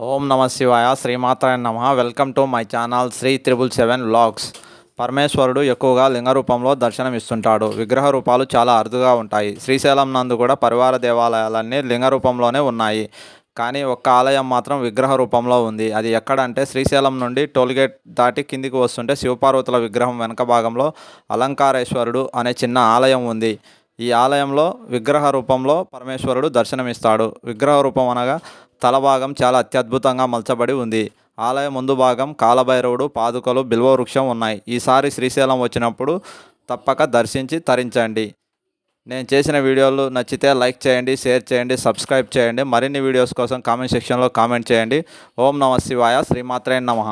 ఓం నమ శివాయ శ్రీమాత్రాయ నమ. Welcome to my channel Sri triple seven vlogs. పరమేశ్వరుడు ఎక్కువగా లింగ రూపంలో దర్శనమిస్తుంటాడు. విగ్రహ రూపాలు చాలా అరుదుగా ఉంటాయి. శ్రీశైలం నందు కూడా పరివార దేవాలయాలన్నీ లింగ రూపంలోనే ఉన్నాయి. కానీ ఒక్క ఆలయం మాత్రం విగ్రహ రూపంలో ఉంది. అది ఎక్కడంటే శ్రీశైలం నుండి టోల్గేట్ దాటి కిందికి వస్తుంటే శివపార్వతుల విగ్రహం వెనక భాగంలో అలంకారేశ్వరుడు అనే చిన్న ఆలయం ఉంది. ఈ ఆలయంలో విగ్రహ రూపంలో పరమేశ్వరుడు దర్శనమిస్తాడు. విగ్రహ రూపం అనగా తల భాగం చాలా అత్యద్భుతంగా మలచబడి ఉంది. ఆలయం ముందు భాగం కాలభైరవుడు పాదుకలు బిల్వ వృక్షం ఉన్నాయి. ఈసారి శ్రీశైలం వచ్చినప్పుడు తప్పక దర్శించి తరించండి. నేను చేసిన వీడియోలు నచ్చితే లైక్ చేయండి షేర్ చేయండి సబ్స్క్రైబ్ చేయండి. మరిన్ని వీడియోస్ కోసం కామెంట్ సెక్షన్లో కామెంట్ చేయండి. ఓం నమ శివాయ శ్రీమాత్రే నమః.